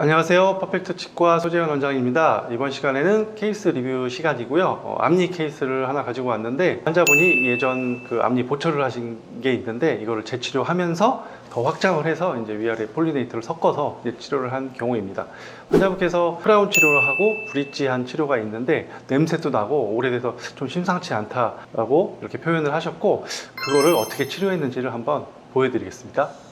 안녕하세요. 퍼펙트 치과 소재현 원장입니다. 이번 시간에는 케이스 리뷰 시간이고요. 어, 앞니 케이스를 하나 가지고 왔는데 환자분이 예전 그 앞니 보철을 하신 게 있는데 이거를 재치료하면서 더 확장을 해서 이제 위아래 폴리네이트를 섞어서 치료를 한 경우입니다. 환자분께서 크라운 치료를 하고 브릿지한 치료가 있는데 냄새도 나고 오래돼서 좀 심상치 않다라고 이렇게 표현을 하셨고 그거를 어떻게 치료했는지를 한번 보여드리겠습니다.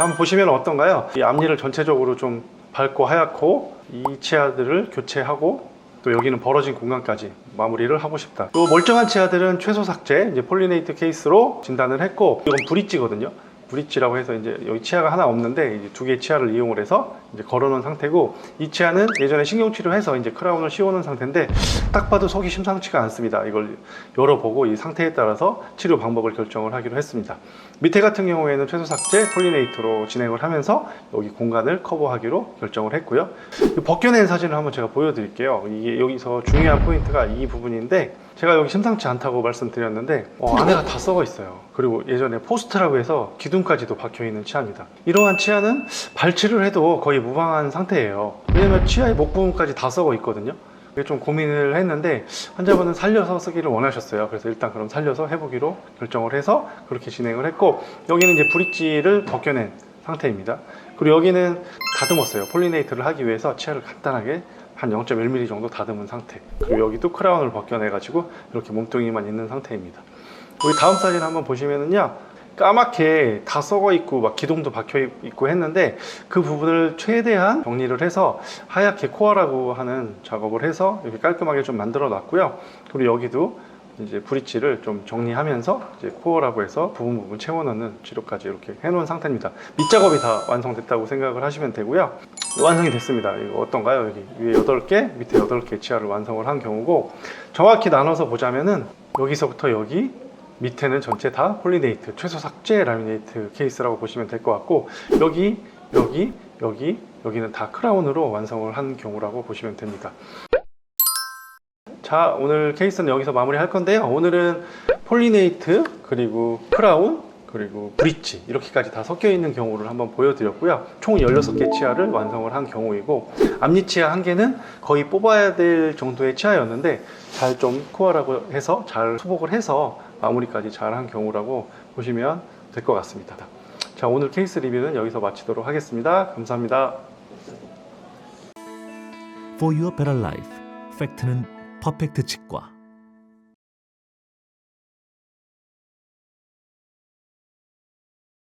자, 한번 보시면 어떤가요? 이 앞니를 전체적으로 좀 밝고 하얗고 이 치아들을 교체하고 또 여기는 벌어진 공간까지 마무리를 하고 싶다. 또 멀쩡한 치아들은 최소 삭제, 이제 폴리네이트 케이스로 진단을 했고 이건 브릿지거든요. 브릿지라고 해서 이제 여기 치아가 하나 없는데 이제 두 개의 치아를 이용을 해서 이제 걸어놓은 상태고 이 치아는 예전에 신경 치료해서 이제 크라운을 씌워놓은 상태인데 딱 봐도 속이 심상치가 않습니다. 이걸 열어보고 이 상태에 따라서 치료 방법을 결정을 하기로 했습니다. 밑에 같은 경우에는 최소 삭제 폴리네이트로 진행을 하면서 여기 공간을 커버하기로 결정을 했고요. 이 벗겨낸 사진을 한번 제가 보여드릴게요. 이게 여기서 중요한 포인트가 이 부분인데 제가 여기 심상치 않다고 말씀드렸는데 어, 안에가 다 썩어 있어요. 그리고 예전에 포스트라고 해서 기둥 까지도 박혀 있는 치아입니다. 이러한 치아는 발치를 해도 거의 무방한 상태예요. 왜냐면 치아의 목 부분까지 다 썩어 있거든요. 그게 좀 고민을 했는데 환자분은 살려서 쓰기를 원하셨어요. 그래서 일단 그럼 살려서 해보기로 결정을 해서 그렇게 진행을 했고 여기는 이제 브릿지를 벗겨낸 상태입니다. 그리고 여기는 다듬었어요. 폴리네이트를 하기 위해서 치아를 간단하게 한 0.1mm 정도 다듬은 상태. 그리고 여기도 크라운을 벗겨내 가지고 이렇게 몸뚱이만 있는 상태입니다. 우리 다음 사진 한번 보시면은요. 까맣게 다 썩어 있고 막 기둥도 박혀 있고 했는데 그 부분을 최대한 정리를 해서 하얗게 코어라고 하는 작업을 해서 이렇게 깔끔하게 좀 만들어 놨고요. 그리고 여기도 이제 브릿지를 좀 정리하면서 이제 코어라고 해서 부분 부분 채워넣는 치료까지 이렇게 해놓은 상태입니다. 밑작업이 다 완성됐다고 생각을 하시면 되고요. 완성이 됐습니다. 이거 어떤가요? 여기 위에 8개, 밑에 8개 치아를 완성을 한 경우고 정확히 나눠서 보자면은 여기서부터 여기 밑에는 전체 다 폴리네이트, 최소 삭제 라미네이트 케이스라고 보시면 될 것 같고 여기, 여기, 여기, 여기는 다 크라운으로 완성을 한 경우라고 보시면 됩니다. 자, 오늘 케이스는 여기서 마무리 할 건데요. 오늘은 폴리네이트, 그리고 크라운, 그리고 브릿지 이렇게까지 다 섞여 있는 경우를 한번 보여드렸고요. 총 16개 치아를 완성을 한 경우이고 앞니 치아 한 개는 거의 뽑아야 될 정도의 치아였는데 잘 좀 코어라고 해서 잘 수복을 해서 마무리까지 잘 한 경우라고 보시면 될 것 같습니다. 자, 오늘 케이스 리뷰는 여기서 마치도록 하겠습니다. 감사합니다. For your better life. 팩트는 퍼펙트 치과.